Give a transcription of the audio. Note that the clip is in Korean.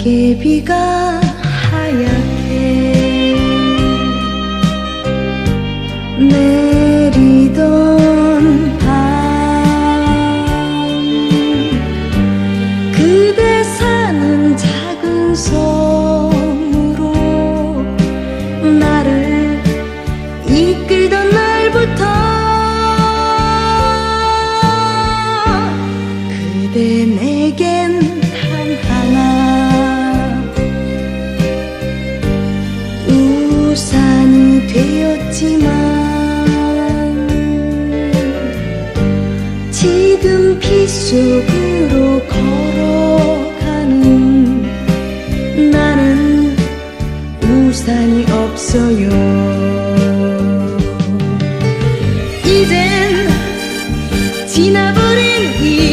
안개비가 하얗게. 내 부산이 되었지만 지금 비 속으로 걸어가는 나는 우산이 없어요. 이젠 지나버린 이